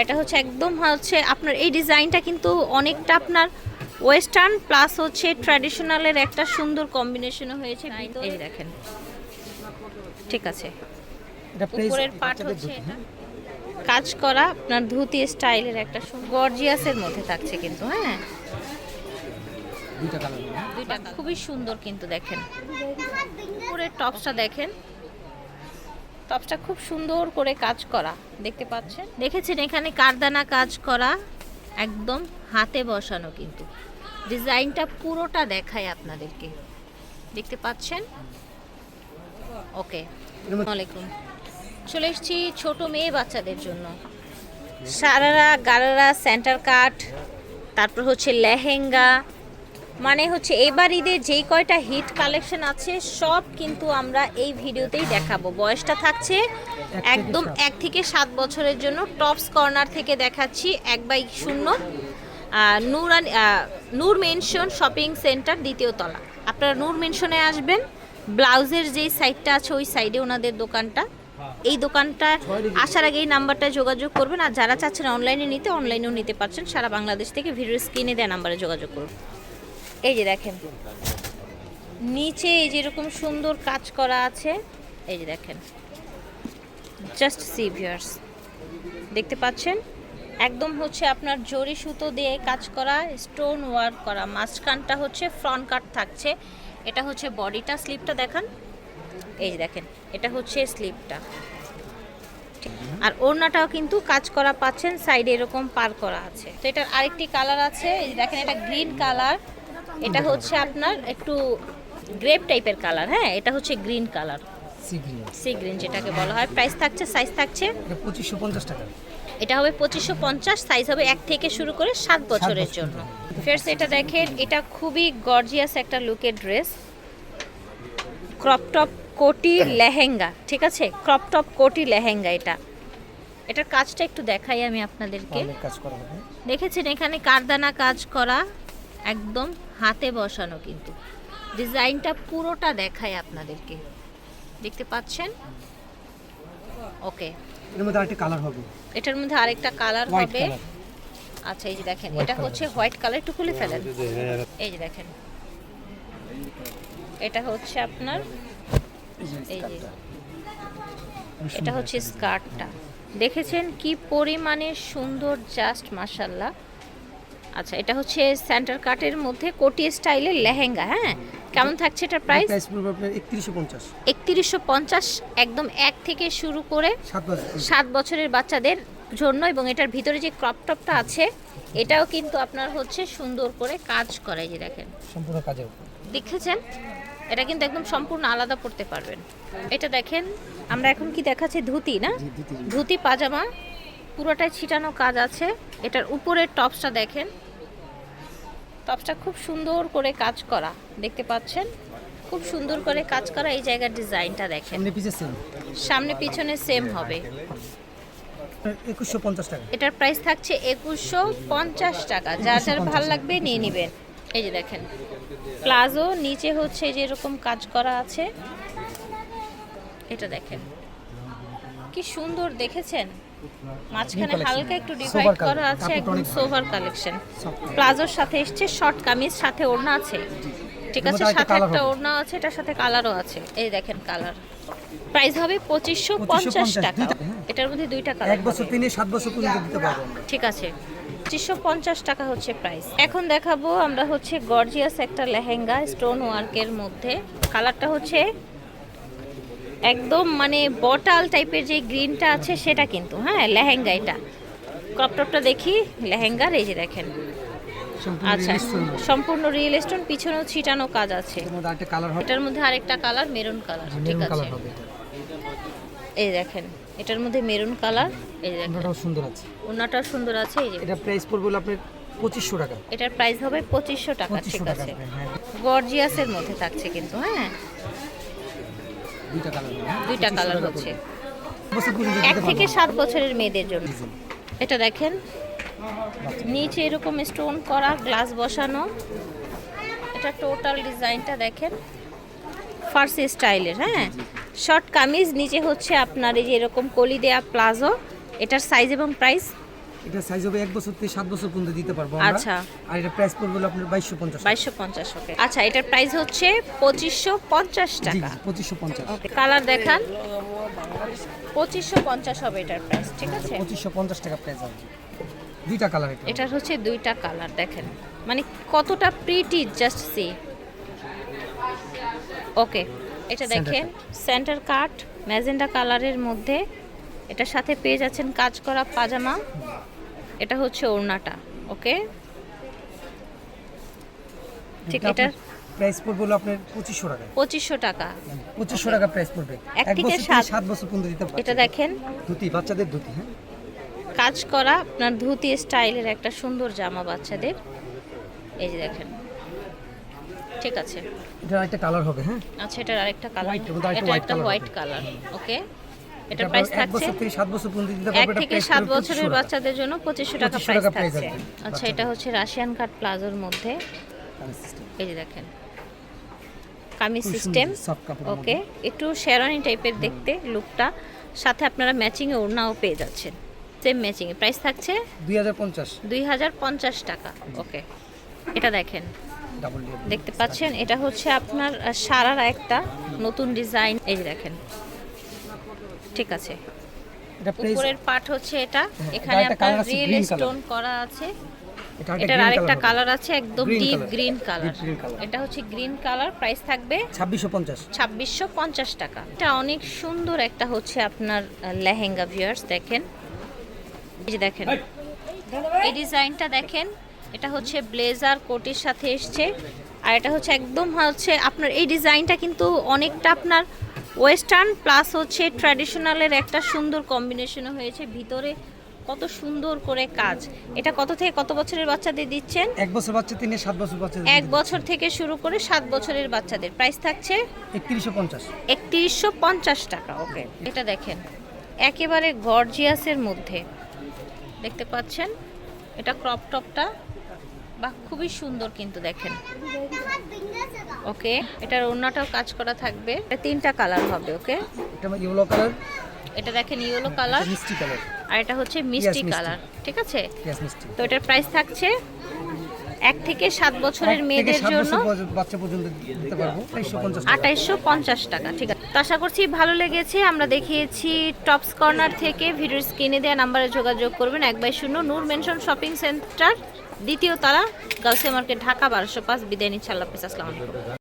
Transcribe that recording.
এটা হচ্ছে একদম হচ্ছে আপনার এই ডিজাইনটা কিন্তু অনেকটা আপনার ওয়েস্টার্ন প্লাস হচ্ছে ট্র্যাডিশনালের একটা সুন্দর কম্বিনেশনও হয়েছে এই দেখেন। ঠিক আছে। উপরের পার্ট হচ্ছে এটা। কাজ করা আপনার ধুতি স্টাইলের একটা গর্জিয়াসের মধ্যে থাকছে কিন্তু হ্যাঁ? দুইটা কালার দুইটা খুবই সুন্দর কিন্তু দেখেন। উপরের টপসটা দেখেন। টপসটা খুব সুন্দর করে কাজ করা, দেখতে পাচ্ছেন? দেখেছেন এখানে কারদানা কাজ করা, একদম হাতে বসানো কিন্তু। ডিজাইনটা পুরোটা দেখায় আপনাদেরকে। দেখতে পাচ্ছেন? ওকে আলাইকুম চলে এসেছি ছোট মেয়ে বাচ্চাদের জন্য। সারারা গারারা সেন্টার কাট তারপর হচ্ছে লেহেঙ্গা মানে হচ্ছে এবার ঈদে যেই কয়টা হিট কালেকশন আছে সব কিন্তু আমরা এই ভিডিওতেই দেখাবো। বয়সটা থাকছে একদম এক থেকে সাত বছরের জন্য। টপস কর্নার থেকে দেখাচ্ছি এক বাই শূন্য। আহ, নূর মেনশন শপিং সেন্টার দ্বিতীয় তলা। আপনারা নূর মেনশনে আসবেন ব্লাউজের যেই সাইডটা আছে ওই সাইডে ওনাদের দোকানটা। এই দোকানটা আসার আগে এই নাম্বারটা যোগাযোগ করবেন। আর যারা চাচ্ছেন অনলাইনে নিতে অনলাইনেও নিতে পারছেন। সারা বাংলাদেশ থেকে ভিডিও স্ক্রিনে দেওয়া নাম্বারে যোগাযোগ করুন। এই যে দেখেন। নিচে এই যেরকম সুন্দর কাজ করা আছে, এই যে দেখেন। জাস্ট সি ভিউয়ার্স দেখতে পাচ্ছেন? একদম হচ্ছে আপনার জরি সুতো দিয়ে কাজ করা স্টোন ওয়ার্ক করা। মাঝখানটা হচ্ছে ফ্রন্ট কাট থাকছে। এটা হচ্ছে বডিটা স্লিপটা দেখান। এই যে দেখেন, এটা হচ্ছে স্লিপটা আর ওড়নাটাও কিন্তু কাজ করা পাচ্ছেন সাইডে এরকম পার করা আছে। তো এটার আরেকটি কালার আছে। এই দেখেন, এটা গ্রিন কালার এটা হচ্ছে আপনার একটু গ্রেপ টাইপের কালার হ্যাঁ? এটা হচ্ছে গ্রিন কালার সি গ্রিন যেটাকে বলা হয়। প্রাইস থাকছে সাইজ থাকছে? এটা পঁচিশশো পঞ্চাশ টাকা। এটা হবে পঁচিশশো পঞ্চাশ সাইজ হবে এক থেকে শুরু করে সাত বছরের জন্য। ফেরস এটা দেখেন এটা খুবই গর্জিয়াস একটা লুকের ড্রেস ক্রপ টপ কোটি লেহেঙ্গা ঠিক আছে? ক্রপ টপ কোটি লেহেঙ্গা এটা। এটার কাজটা একটু দেখাই আমি আপনাদেরকে। দেখেছেন এখানে কারদানা কাজ করা একদম হাতে বসানো কিন্তু। ডিজাইনটা পুরোটা দেখায় আপনাদেরকে। দেখতে পাচ্ছেন? ওকে। এর মধ্যে আরেকটি কালার হবে। এটার মধ্যে আরেকটা কালার হবে। আচ্ছা এই যে দেখেন এটা হচ্ছে হোয়াইট কালার একটু খুলে ফেলেন। এই যে দেখেন। এটা হচ্ছে আপনার এই যে এটা হচ্ছে স্কার্টটা। দেখেছেন কি পরিমাণে সুন্দর জাস্ট মাশাল্লাহ আচ্ছা এটা হচ্ছে সেন্টার কাটের মধ্যে কোটি স্টাইলের লেহেঙ্গা হ্যাঁ? কেমন থাকছে এটার প্রাইস প্রাইস পড়বে আপনার একত্রিশশো পঞ্চাশ। একত্রিশশো পঞ্চাশ একদম এক থেকে শুরু করে সাত বছর সাত বছরের বাচ্চাদের জন্য এবং এটার ভিতরে যে ক্রপ টপটা আছে এটাও কিন্তু আপনার হচ্ছে সুন্দর করে কাজ করে এই যে দেখেন। সম্পূর্ণ কাজের দেখেছেন? এটা কিন্তু একদম সম্পূর্ণ আলাদা পড়তে পারবেন। এটা দেখেন আমরা এখন কি দেখাচ্ছি? ধুতি না। ধুতি পাজামা পুরোটাই ছিটানো কাজ আছে। এটার উপরের টপসটা দেখেন। টপসটা খুব সুন্দর করে কাজ করা দেখতে পাচ্ছেন? খুব সুন্দর করে কাজ করা এই জায়গার ডিজাইনটা দেখেন। সামনে পিছনে সেম হবে। এটার প্রাইস থাকছে একুশশো পঞ্চাশ টাকা। যা যার ভালো লাগবে নিয়ে নেবেন। এই যে দেখেন প্লাজো নিচে হচ্ছে যে এরকম কাজ করা আছে। এটা দেখেন। কি সুন্দর দেখেছেন? মাঝখানে হালকা একটু ডিভাইড করা আছে একদম সোভার কালেকশন প্লাজোর সাথে এসছে শর্ট কামিজ সাথে ওড়না আছে। ঠিক আছে সাথে একটা ওড়না আছে এটার সাথে কালারও আছে। এই দেখেন কালার প্রাইস হবে পঁচিশশো পঞ্চাশ 2550 টাকা। হ্যাঁ। এটার মধ্যে দুইটা কালার এক বছর তিনে সাত বছর পর্যন্ত দিতে পারব ঠিক আছে। পঁচিশশো পঞ্চাশ টাকা হচ্ছে প্রাইস এখন দেখাবো আমরা হচ্ছে গর্জিয়াস একটা লেহেঙ্গা স্টোন ওয়ার্কের মধ্যে। কালারটা হচ্ছে একদম মানে বটাল টাইপের যে গ্রিনটা আছে সেটা কিন্তু হ্যাঁ লেহেঙ্গা এটা ক্রপটপটা দেখি লেহেঙ্গার এই যে দেখেন। আচ্ছা সম্পূর্ণ রিয়েল স্টোন পিছনেও ছিটানো কাজ আছে। এটার মধ্যে আরেকটা কালার মেরুন কালার ঠিক আছে। এই দেখেন এটার মধ্যে মেরুন কালার এই দেখেন। ওটাও সুন্দর আছে। ওনাটাও সুন্দর আছে এই যে। এটা প্রাইস পড়বে আপনার পঁচিশশো টাকা। এটার প্রাইস হবে পঁচিশশো টাকা ঠিক আছে। হ্যাঁ। গর্জিয়াসের মধ্যে থাকছে কিন্তু হ্যাঁ। দুইটা কালার 2500 কালার হচ্ছে। এক থেকে সাত বছরের মেয়েদের জন্য। এটা দেখেন। নিচে এরকম স্টোন করা গ্লাস বসানো। এটা টোটাল ডিজাইনটা দেখেন। ফার্সি স্টাইলের হ্যাঁ? শর্ট কামিজ নিচে হচ্ছে আপনার এই যে এরকম কলি দেয়া প্লাজো এটার সাইজ এবং প্রাইস এটা সাইজ হবে এক বছর থেকে সাত বছর পর্যন্ত দিতে পারব আমরা। আচ্ছা। আর এটা প্রাইস পড়বে আপনার বাইশশো পঞ্চাশ বাইশশো পঞ্চাশ ওকে আচ্ছা এটার প্রাইস হচ্ছে পঁচিশশো পঞ্চাশ টাকা। পঁচিশশো পঞ্চাশ। ওকে কালার দেখান। পঁচিশশো পঞ্চাশ হবে এটার প্রাইস ঠিক আছে? পঁচিশশো পঞ্চাশ টাকা প্রাইস হবে। দুইটা কালার এটা। এটার হচ্ছে দুইটা কালার দেখেন। মানে কতটা প্রিটি জাস্ট সি ওকে এটা দেখেন। সেন্টার কাট ম্যাজেন্ডা কালারের মধ্যে। এটার সাথে পেয়ে যাচ্ছেন কাজ করা পাজামা। এটা হচ্ছে ওড়নাটা ওকে? ঠিক এটা প্রাইস পড়বে হলো আপনার পঁচিশশো টাকা। পঁচিশশো টাকা। পঁচিশশো টাকা প্রাইস পড়বে। এক থেকে সাত। বছর পর্যন্ত দিতে পারব এটা দেখেন। ধুতি বাচ্চাদের ধুতি হ্যাঁ? কাজ করা আপনার ধুতি স্টাইলের একটা সুন্দর জামা বাচ্চাদের। এই যে দেখেন। ঠিক আছে। এটা একটা কালার হবে হ্যাঁ? আচ্ছা এটার আরেকটা কালার আরেকটা এটা একটা হোয়াইট কালার ওকে? এটা প্রাইস থাকছে বছর থেকে সাত বছর পর্যন্ত দিতে পারব এটা থেকে price সাত বছরের বাচ্চাদের জন্য পঁচিশশো টাকা 2500 প্রাইস থাকছে। আচ্ছা এটা হচ্ছে রাশিয়ান কাট প্লাজোর মধ্যে। এই যে দেখেন। খুব সিস্টেম ওকে একটু শেরানি টাইপের দেখতে লুকটা সাথে আপনারা ম্যাচিংয়ে ওড়নাও পেয়ে যাচ্ছেন। সেম ম্যাচিংয়ে প্রাইস থাকছে? 2050 দুই হাজার পঞ্চাশ টাকা। ওকে এটা দেখেন। দেখতে পাচ্ছেন এটা হচ্ছে আপনার সারার একটা নতুন ডিজাইন এই যে দেখেন। ঠিক আছে। উপরের পার্ট হচ্ছে এটা। হ্যাঁ, এখানে আপনার রিয়েল স্টোন করা আছে। এটার আরেকটা কালার আছে একদম ডিপ। Green colour. এটা হচ্ছে গ্রিন কালার প্রাইস থাকবে হবে 2650 ছাব্বিশশো পঞ্চাশ টাকা। এটা অনেক সুন্দর একটা হচ্ছে আপনার লেহেঙ্গা ভিউয়ার্স দেখেন। এই যে দেখেন এই। ডিজাইনটা দেখেন এটা হচ্ছে ব্লেজার কোটের সাথে এসছে। আর এটা হচ্ছে একদম হচ্ছে আপনার এই ডিজাইনটা কিন্তু অনেকটা আপনার ওয়েস্টার্ন প্লাস হচ্ছে ট্র্যাডিশনালের একটা সুন্দর কম্বিনেশন হয়েছে। ভিতরে কত সুন্দর করে কাজ। এটা কত থেকে কত বছরের বাচ্চাদের দিচ্ছেন? এক বছর বাচ্চা তিনে সাত বছর বাচ্চা এক বছর থেকে শুরু করে সাত বছরের বাচ্চাদের। প্রাইস থাকছে? 3150 একত্রিশশো পঞ্চাশ টাকা ওকে এটা দেখেন একেবারে গর্জিয়াসের মধ্যে। দেখতে পাচ্ছেন? এটা ক্রপ টপটা বা খুবই সুন্দর কিন্তু দেখেন। ওকে এটার ওড়নাটাও কাজ করা থাকবে। এটা তিনটা কালার হবে ওকে? এটা ইয়েলো কালার। এটা দেখেন ইয়েলো কালার। মিষ্টি কালার। আর এটা হচ্ছে মিষ্টি। কালার ঠিক আছে? তো এটার প্রাইস থাকছে এক থেকে সাত বছরের মেয়েদের জন্য। বাচ্চা পর্যন্ত দিতে পারব। 2350 টাকা। আঠাইশশো পঞ্চাশ টাকা ঠিক আছে। তো আশা করছি ভালো লেগেছে। আমরা দেখিয়েছি টপস কর্নার থেকে। ভিডিওর স্ক্রিনে দেওয়া নাম্বারে যোগাযোগ করবেন। এক বাই শূন্য নূর মেনশন শপিং সেন্টার। দ্বিতীয় তারা গার্লসে মার্কেট ঢাকা বারোশো পাঁচ। বিদায় নিচ্ছে আল্লাহ হাফিজ।